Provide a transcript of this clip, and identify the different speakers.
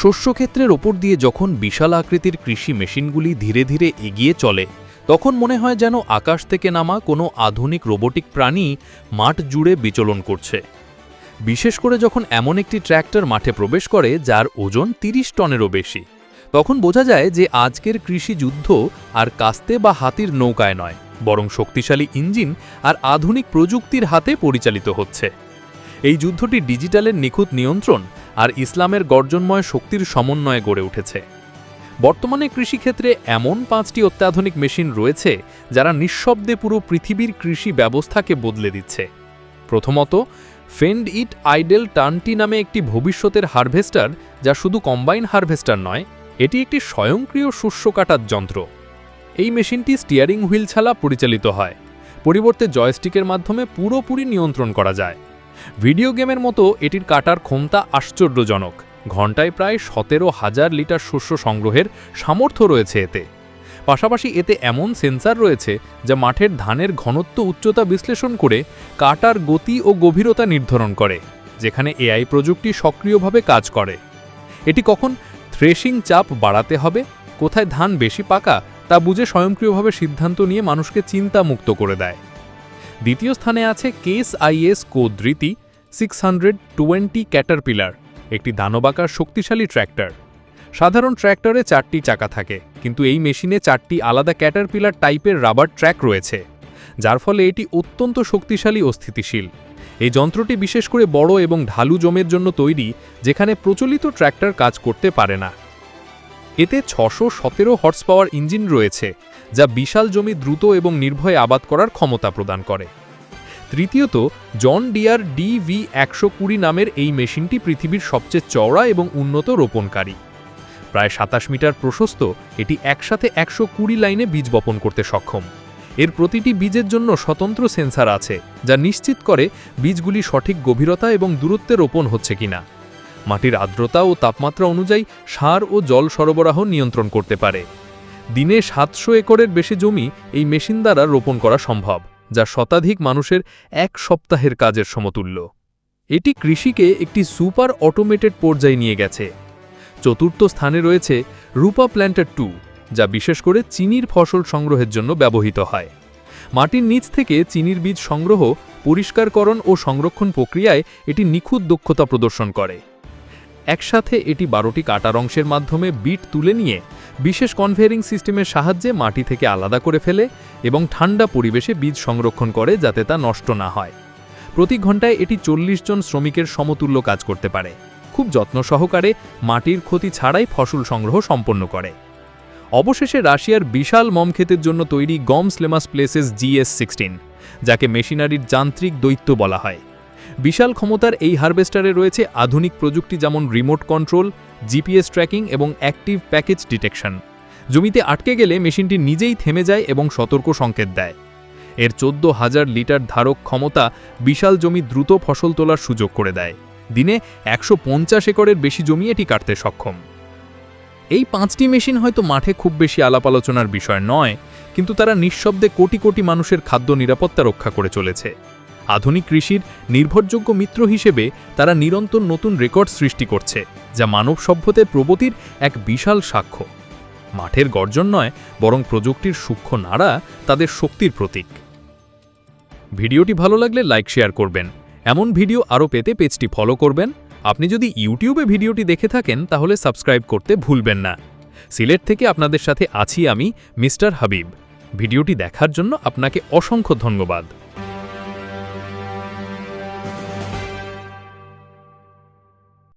Speaker 1: শস্যক্ষেত্রের ওপর দিয়ে যখন বিশাল আকৃতির কৃষি মেশিনগুলি ধীরে ধীরে এগিয়ে চলে, তখন মনে হয় যেন আকাশ থেকে নামা কোনো আধুনিক রোবোটিক প্রাণী মাঠ জুড়ে বিচলন করছে। বিশেষ করে যখন এমন একটি ট্র্যাক্টর মাঠে প্রবেশ করে, যার ওজন ৩০ টনেরও বেশি, তখন বোঝা যায় যে আজকের কৃষি যুদ্ধ আর কাস্তে বা হাতির নৌকায় নয়, বরং শক্তিশালী ইঞ্জিন আর আধুনিক প্রযুক্তির হাতে পরিচালিত হচ্ছে। এই যুদ্ধটি ডিজিটালের নিখুঁত নিয়ন্ত্রণ আর ইসলামের গর্জনময় শক্তির সমন্বয়ে গড়ে উঠেছে। বর্তমানে কৃষিক্ষেত্রে এমন পাঁচটি অত্যাধুনিক মেশিন রয়েছে, যারা নিঃশব্দে পুরো পৃথিবীর কৃষি ব্যবস্থাকে বদলে দিচ্ছে। প্রথমত, ফেন্ড ইট আইডেল টার্নটি নামে একটি ভবিষ্যতের হারভেস্টার, যা শুধু কম্বাইন হারভেস্টার নয়, এটি একটি স্বয়ংক্রিয় শস্য কাটার যন্ত্র। এই মেশিনটি স্টিয়ারিং হুইল ছাড়া পরিচালিত হয়। পরিবর্তে জয়স্টিকের মাধ্যমে পুরোপুরি নিয়ন্ত্রণ করা যায়। ভিডিও গেমের মতো এটির কাটার ক্ষমতা আশ্চর্যজনক। ঘন্টায় প্রায় সতেরো হাজার লিটার শস্য সংগ্রহের সামর্থ্য রয়েছে এতে। পাশাপাশি এতে এমন সেন্সার রয়েছে যা মাঠের ধানের ঘনত্ব উচ্চতা বিশ্লেষণ করে কাটার গতি ও গভীরতা নির্ধারণ করে, যেখানে এআই প্রযুক্তি সক্রিয়ভাবে কাজ করে। এটি কখন থ্রেশিং চাপ বাড়াতে হবে, কোথায় ধান বেশি পাকা, তা বুঝে স্বয়ংক্রিয়ভাবে সিদ্ধান্ত নিয়ে মানুষকে চিন্তামুক্ত করে দেয়। দ্বিতীয় স্থানে আছে Case IH Quadtrac six hundred twenty Caterpillar একটি দানবাকার শক্তিশালী ট্র্যাক্টর। সাধারণ ট্র্যাক্টরে চারটি চাকা থাকে, কিন্তু এই মেশিনে চারটি আলাদা ক্যাটারপিলার টাইপের রাবার ট্র্যাক রয়েছে, যার ফলে এটি অত্যন্ত শক্তিশালী ও স্থিতিশীল। এই যন্ত্রটি বিশেষ করে বড় এবং ঢালু জমের জন্য তৈরি, যেখানে প্রচলিত ট্র্যাক্টর কাজ করতে পারে না। এতে ছশো সতেরো হর্স পাওয়ার ইঞ্জিন রয়েছে যা বিশাল জমি দ্রুত এবং নির্ভয়ে আবাদ করার ক্ষমতা প্রদান করে। তৃতীয়ত, জন ডিয়ার ডিভি একশো কুড়ি নামের এই মেশিনটি পৃথিবীর সবচেয়ে চওড়া এবং উন্নত রোপণকারী। প্রায় সাতাশ মিটার প্রশস্ত, এটি একসাথে একশো কুড়ি লাইনে বীজ বপন করতে সক্ষম। এর প্রতিটি বীজের জন্য স্বতন্ত্র সেন্সার আছে, যা নিশ্চিত করে বীজগুলি সঠিক গভীরতা এবং দূরত্বে রোপণ হচ্ছে কিনা। মাটির আর্দ্রতা ও তাপমাত্রা অনুযায়ী সার ও জল সরবরাহ নিয়ন্ত্রণ করতে পারে। দিনে সাতশো একরের বেশি জমি এই মেশিন দ্বারা রোপণ করা সম্ভব, যা শতাধিক মানুষের এক সপ্তাহের কাজের সমতুল্য। এটি কৃষিকে একটি সুপার অটোমেটেড পর্যায়ে নিয়ে গেছে। চতুর্থ স্থানে রয়েছে রূপা প্ল্যান্টার টু, যা বিশেষ করে চিনির ফসল সংগ্রহের জন্য ব্যবহৃত হয়। মাটির নিচ থেকে চিনির বীজ সংগ্রহ, পরিষ্কারকরণ ও সংরক্ষণ প্রক্রিয়ায় এটি নিখুঁত দক্ষতা প্রদর্শন করে। একসাথে এটি বারোটি কাটার অংশের মাধ্যমে বিট তুলে নিয়ে বিশেষ কনভেয়ারিং সিস্টেমের সাহায্যে মাটি থেকে আলাদা করে ফেলে এবং ঠান্ডা পরিবেশে বীজ সংরক্ষণ করে যাতে তা নষ্ট না হয়। প্রতি ঘন্টায় এটি চল্লিশ জন শ্রমিকের সমতুল্য কাজ করতে পারে। খুব যত্ন সহকারে মাটির ক্ষতি ছাড়াই ফসল সংগ্রহ সম্পন্ন করে। অবশেষে রাশিয়ার বিশাল মম ক্ষেতের জন্য তৈরি গম স্লেমাস প্লেসেস জিএস সিক্সটিন, যাকে মেশিনারির যান্ত্রিক দৈত্য বলা হয়। বিশাল ক্ষমতার এই হারভেস্টারে রয়েছে আধুনিক প্রযুক্তি যেমন রিমোট কন্ট্রোল, জিপিএস ট্র্যাকিং এবং অ্যাক্টিভ প্যাকেজ ডিটেকশন। জমিতে আটকে গেলে মেশিনটি নিজেই থেমে যায় এবং সতর্ক সংকেত দেয়। এর চোদ্দ হাজার লিটার ধারক ক্ষমতা বিশাল জমি দ্রুত ফসল তোলার সুযোগ করে দেয়। দিনে একশো পঞ্চাশ একরের বেশি জমি এটি কাটতে সক্ষম। এই পাঁচটি মেশিন হয়তো মাঠে খুব বেশি আলাপ আলোচনার বিষয় নয়, কিন্তু তারা নিঃশব্দে কোটি কোটি মানুষের খাদ্য নিরাপত্তা রক্ষা করে চলেছে। আধুনিক কৃষির নির্ভরযোগ্য মিত্র হিসেবে তারা নিরন্তর নতুন রেকর্ড সৃষ্টি করছে, যা মানব সভ্যতের প্রগতির এক বিশাল সাক্ষ্য। মাঠের গর্জন নয়, বরং প্রযুক্তির সূক্ষ্ম নাড়া তাদের শক্তির প্রতীক। ভিডিওটি ভালো লাগলে লাইক, শেয়ার করবেন। এমন ভিডিও আরও পেতে পেজটি ফলো করবেন। আপনি যদি ইউটিউবে ভিডিওটি দেখে থাকেন, তাহলে সাবস্ক্রাইব করতে ভুলবেন না। সিলেট থেকে আপনাদের সাথে আছি আমি, মিস্টার হাবিব। ভিডিওটি দেখার জন্য আপনাকে অসংখ্য ধন্যবাদ।